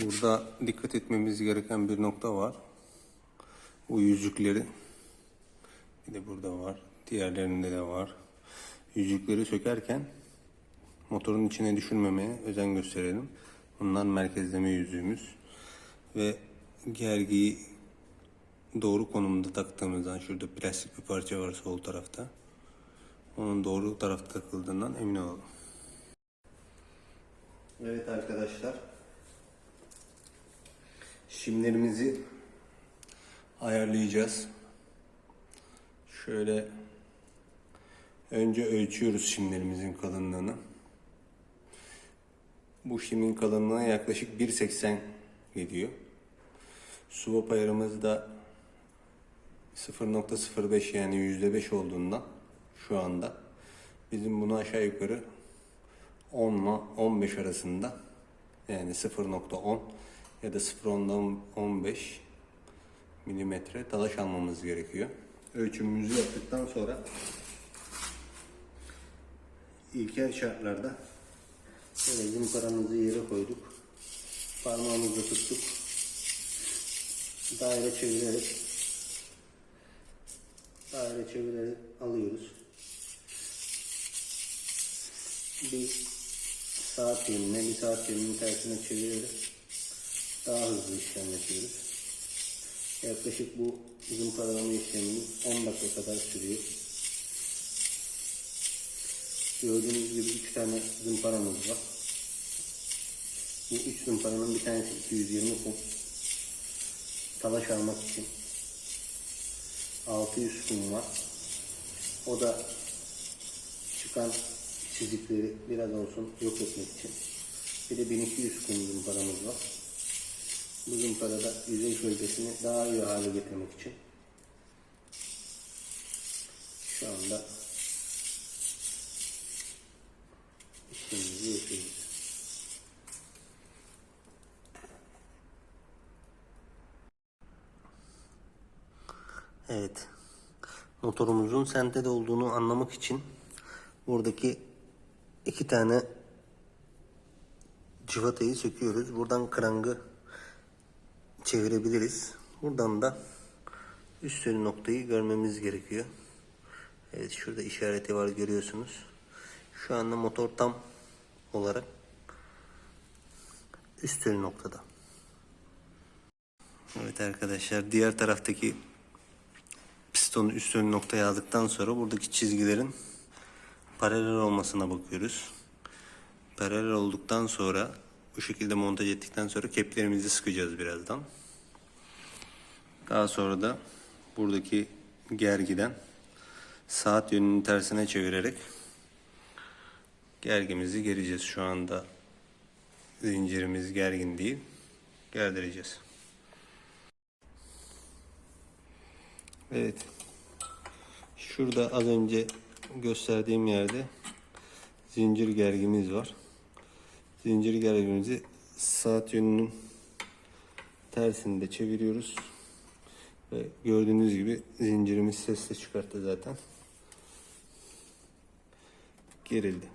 Burada dikkat etmemiz gereken bir nokta var. Bu yüzükleri bir de burada var. Diğerlerinde de var. Yüzükleri sökerken motorun içine düşürmemeye özen gösterelim. Bunlar merkezleme yüzüğümüz. Ve gergiyi doğru konumda taktığımızdan şurada plastik bir parça var sol tarafta. Onun doğru tarafta takıldığından emin olalım. Evet arkadaşlar. Şimlerimizi ayarlayacağız. Şöyle önce ölçüyoruz şimlerimizin kalınlığını. Bu şimin kalınlığı yaklaşık 1.80 geliyor. Swap ayarımız da 0.05 yani %5 olduğundan şu anda bizim bunu aşağı yukarı 10 ile 15 arasında yani 0.10 ya da 0.10'dan 15 milimetre dalaş almamız gerekiyor. Ölçümümüzü yaptıktan sonra ilkel şartlarda şöyle zımparamızı yere koyduk. Parmağımızla tuttuk. Daire çevirerek daire çevirerek alıyoruz. Bir saat yönüne, bir saat yönünün tersine çevirerek daha hızlı işlem yapıyoruz. Yaklaşık bu zımparalama işlemimiz 10 dakika kadar sürüyor. Gördüğünüz gibi 3 tane zımparamız var. Bu 3 zımparanın bir tanesi 220 kum. Talaş almak için 600 kum var. O da çıkan çizikleri biraz olsun yok etmek için. Bir de 1200 kum zımparamız var. Bu zımparada yüzey kalitesini daha iyi hale getirmek için şu anda işlemimizi yapıyoruz. Evet. Motorumuzun sentede olduğunu anlamak için buradaki iki tane civatayı söküyoruz. Buradan krangı çevirebiliriz. Buradan da üst yönü noktayı görmemiz gerekiyor. Evet şurada işareti var görüyorsunuz. Şu anda motor tam olarak üst yönü noktada. Evet arkadaşlar diğer taraftaki pistonu üst yönü noktaya aldıktan sonra buradaki çizgilerin paralel olmasına bakıyoruz. Paralel olduktan sonra bu şekilde montaj ettikten sonra keplerimizi sıkacağız birazdan. Daha sonra da buradaki gergiden saat yönünün tersine çevirerek gergimizi gereceğiz. Şu anda zincirimiz gergin değil. Gerdireceğiz. Evet. Şurada az önce gösterdiğim yerde zincir gergimiz var. Zincir gergimizi saat yönünün tersinde çeviriyoruz. Ve gördüğünüz gibi zincirimiz sesle çıkarttı zaten. Gerildi.